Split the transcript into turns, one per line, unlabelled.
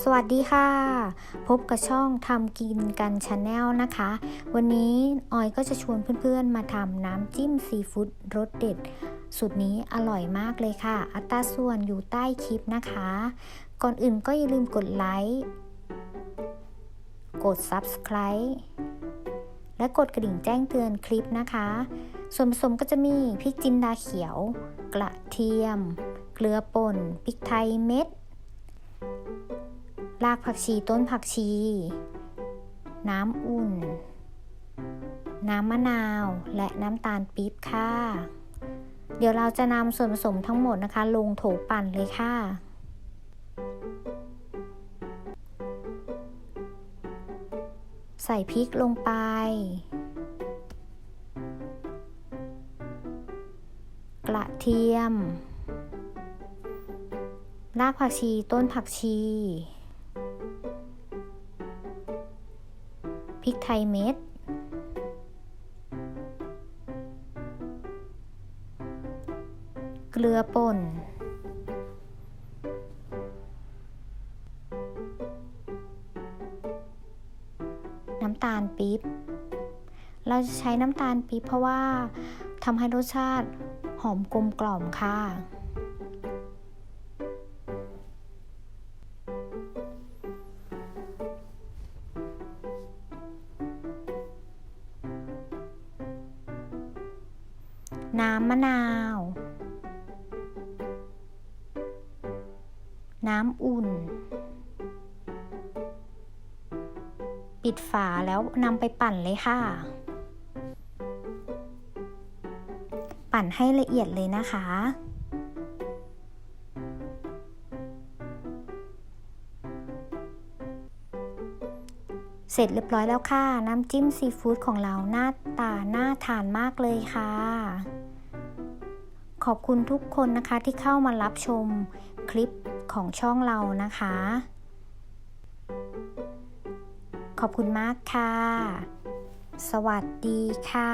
สวัสดีค่ะ พบกับช่องทำกินกันชาแนลนะคะ วันนี้ออยก็จะชวนเพื่อนๆมาทำน้ำจิ้มซีฟู้ดรสเด็ดสูตรนี้อร่อยมากเลยค่ะ อัตราส่วนอยู่ใต้คลิปนะคะ ก่อนอื่นก็อย่าลืมกดไลค์กด Subscribe และกดกระดิ่งแจ้งเตือนคลิปนะคะ ส่วนผสมก็จะมีพริกจินดาเขียว กระเทียม เกลือป่นพริกไทยเม็ด รากผักชีต้นผักชี น้ำอุ่น น้ำมะนาวและน้ำตาลปี๊บค่ะ เดี๋ยวเราจะนำส่วนผสมทั้งหมดนะคะ ลงโถปั่นเลยค่ะใส่พริกลงไป กระเทียม รากผักชีต้นผักชี ริกไทยเม็ด เกลือป่น น้ำตาลปี๊บ เราจะใช้น้ำตาลปี๊บเพราะว่าทำให้รสชาติหอมกลมกล่อมค่ะ น้ำมะนาว น้ำอุ่น ปิดฝาแล้วนำไปปั่นเลยค่ะ ปั่นให้ละเอียดเลยนะคะเสร็จเรียบร้อยแล้วค่ะ น้ำจิ้มซีฟู้ดของเราหน้าตาน่าทานมากเลยค่ะ ขอบคุณทุกคนนะคะที่เข้ามารับชมคลิปของช่องเรานะคะ ขอบคุณมากค่ะ สวัสดีค่ะ